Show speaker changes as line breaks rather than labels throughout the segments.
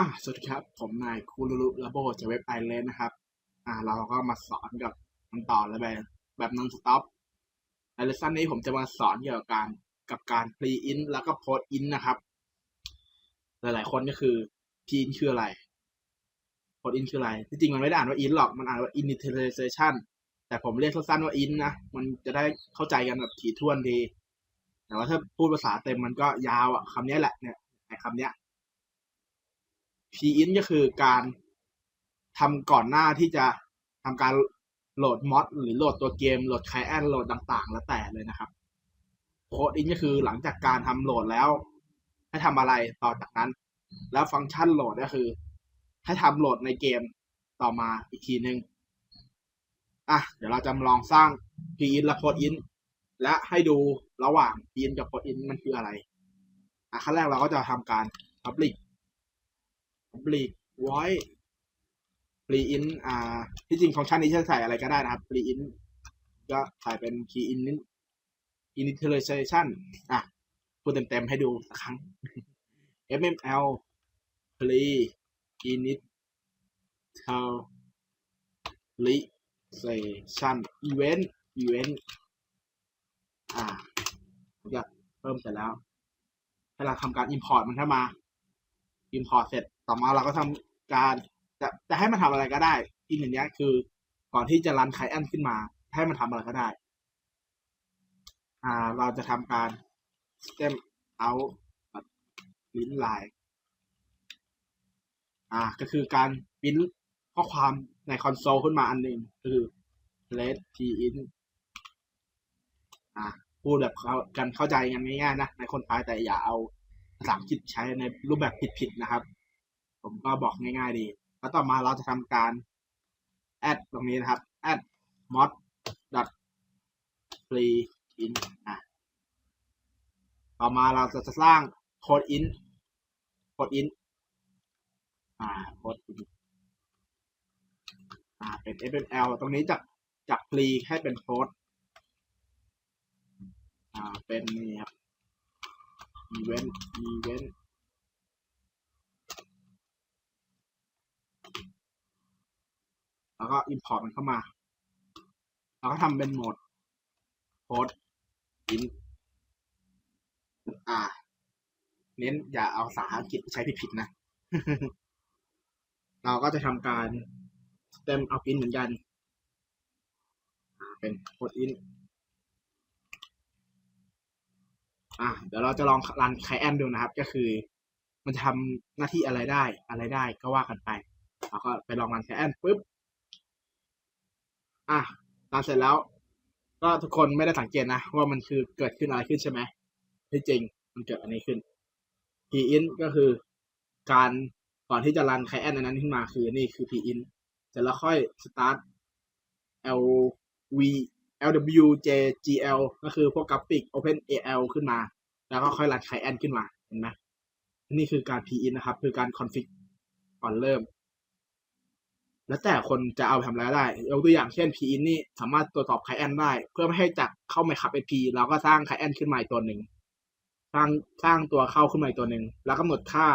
อ่าสวัสดีครับ ผมนายคูรุรุระโบจากเว็บไอเลนนะครับ อ่า เราก็มาสอนกับมันต่อเลยแบบแบบนอนสต็อปในเลสซันนี้ผมจะมาสอนเกี่ยวกับการกับการ pre in แล้วก็ post in นะครับ หลายๆ คนก็คือ pre in คืออะไร post in คืออะไร ที่จริงมันไม่ได้อ่านว่า in หรอก มันอ่านว่า initialization แต่ผมเรียกสั้นๆว่า in นะ มันจะได้เข้าใจกันแบบถี่ถ้วนดี แต่ว่าถ้าพูดภาษาเต็มมันก็ยาวอะคำนี้แหละเนี่ยไอ้คำเนี้ย p-in ก็คือการทำก่อนหน้าที่จะทำการโหลดมอดหรือโหลดตัวเกม โหลดไคลแอนโหลดต่างๆ แล้วแต่เลยนะครับโคดอินก็คือหลังจากการทำโหลดแล้ว ให้ทำอะไรต่อจากนั้น แล้วฟังก์ชันโหลดก็คือ ให้ทำโหลดในเกมต่อมาอีกทีหนึ่งอะเดี๋ยวเราจะลองสร้าง p-in และ post-in และให้ดูระหว่าง p-in กับ post-in มันคืออะไรอะขั้นแรกเราก็จะทำการ public public void pre in อ่า ที่จริงฟังก์ชันนี้จะใส่อะไรก็ได้นะครับ pre in ก็ใส่เป็น key in initialization อะพูดเต็มๆให้ดูสักครั้ง mml pre initialization event event อ่าจะเพิ่มเสร็จแล้วให้เราทำการ import มันเข้ามา import เสร็จต่อมาเราก็ทำการจะจะให้มันทำอะไรก็ได้ที่หนึ่งนี้คือ ก่อนที่จะรันไคแอนขึ้นมา ให้มันทำอะไรก็ได้ อ่า เราจะทำการ stem out ลิ้นลายอ่า ก็คือการพิมพ์ข้อความในคอนโซลขึ้นมาอันหนึ่งคือ let t in อ่าพูดแบบเขากันเข้าใจกันง่ายๆนะในคนไทยแต่อย่าเอา ภาษาอังกฤษใช้ในรูปแบบผิดๆนะครับ ผมก็บอกง่ายๆดี แล้วต่อมาเราจะทำการ add ตรงนี้นะครับ add mod dot free in อะต่อมาเราจะสร้าง code in code in อ่า code in อ่าเป็น fml ตรงนี้จากจาก free ให้เป็น code อ่าเป็นนี่ครับ event event แล้วก็ import มันเข้ามา แล้วก็ทำเป็นโหมด post in อ่า เน้นอย่าเอาภาษาอังกฤษใช้ผิดๆนะ เราก็จะทำการ stem out in เหมือนกัน เป็น post in อะเดี๋ยวเราจะลองรันไคแอนดูนะครับ ก็คือ มันจะทำหน้าที่อะไรได้อะไรได้ก็ว่ากันไปเราก็ไปลองรันไคแอนปุ๊บอะรันเสร็จแล้ว ก็ทุกคนไม่ได้สังเกตนะว่ามันคือเกิดขึ้นอะไรขึ้นใช่ไหมที่จริงมันเกิดอันนี้ขึ้น p in ก็คือการก่อนที่จะรันไคแอนนั้นขึ้นมาคือนี่คือ p in เสร็จแล้วค่อย start l v LWJGL ก็คือพวกกราฟิก OpenAL ขึ้นมา แล้วก็ค่อยรันไคแอนขึ้นมา เห็นไหมนี่คือการ p-in นะครับ คือการ config ก่อนเริ่ม แล้วแต่คนจะเอาไปทำอะไรได้ ยกตัวอย่างเช่น p-in นี่สามารถตรวจสอบไคแอนได้ เพื่อไม่ให้จักเข้าไม่ขับ SP เราก็สร้างไคแอนขึ้นมาอีกตัวหนึ่ง สร้างสร้างตัวเข้าขึ้นมาอีกตัวหนึ่ง แล้วกำหนดค่า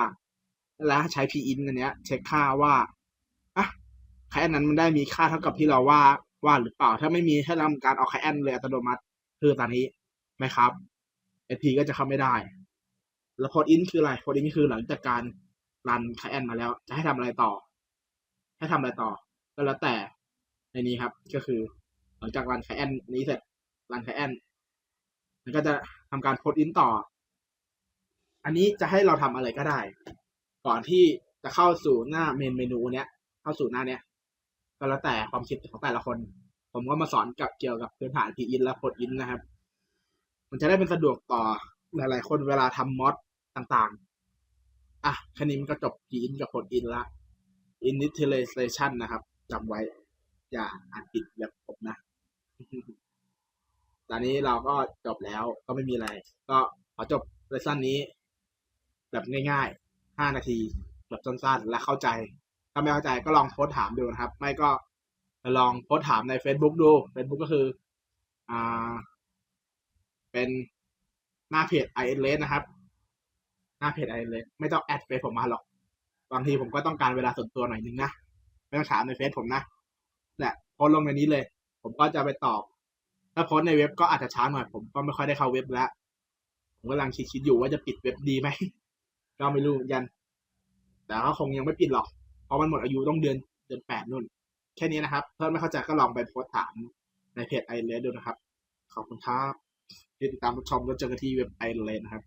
แล้วใช้ p-in อันเนี้ย เช็คค่าว่าอะไคแอนนั้นมันได้มีค่าเท่ากับที่เราว่า ว่าหรือเปล่า ถ้าไม่มีให้ทำการเอาไคแอนเลยอัตโนมัติ คือตอนนี้ไหมครับ SP ก็จะเข้าไม่ได้ แล้วพออินคืออะไรพออินคือหลังจากการรันไคแอนมาแล้ว จะให้ทำอะไรต่อ ให้ทำอะไรต่อ ก็แล้วแต่ในนี้ครับ ก็คือ หลังจากรันไคแอนนี้เสร็จรันไคแอนมันก็จะทำการโพสอินต่อ อันนี้จะให้เราทำอะไรก็ได้ ก่อนที่จะเข้าสู่หน้าเมนเมนูเนี้ย เข้าสู่หน้าเนี้ย ก็แล้วแต่ความคิดของแต่ละคน ผมก็มาสอนกับเกี่ยวกับพื้นฐาน p in และ post in นะครับ มันจะได้เป็นสะดวกต่อหลาย ๆ คนเวลาทำมอดต่างๆ อะแค่นี้มันก็จบ p in กับ post in ละ initialization นะครับจำไว้ อย่าอ่านผิดแบบผมนะ ตอนนี้เราก็จบแล้วก็ไม่มีอะไร ก็ขอจบเลสซันนี้ แบบง่ายๆ 5 นาที แบบสั้นๆ และเข้าใจ ถ้าไม่เข้าใจก็ลองโพสถามดูนะครับ ไม่ก็ลองโพสถามใน Facebook ดู Facebook ก็คืออ่าเป็นหน้าเพจ i อ l e s นะครับ หน้าเพจ i อ l e s ไม่ต้องแอดเฟซผมมาหรอกบางทีผมก็ต้องการเวลาส่วนตัวหน่อยนึงนะไม่ต้องถามในเฟซผมนะเนี่ยโพสลงในนี้เลย ผมก็จะไปตอบ ถ้าโพสในเว็บก็อาจจะช้าหน่อย ผมก็ไม่ค่อยได้เข้าเว็บแล้วผมกำลังคิดคิดอยู่ว่าจะปิดเว็บดีไหมก็ไม่รู้เหมือนกัน แต่ก็คงยังไม่ปิดหรอก ราะมันหมดอายุต้องเดือนเดือนแปดนู่น แค่นี้นะครับ เพื่อนไม่เข้าใจก็ลองไปโพสถามในเพจไอเลดูนะครับ ขอบคุณครับที่ติดตามรับชมแล้วเจอกันที่เว็บไอเลนะครับ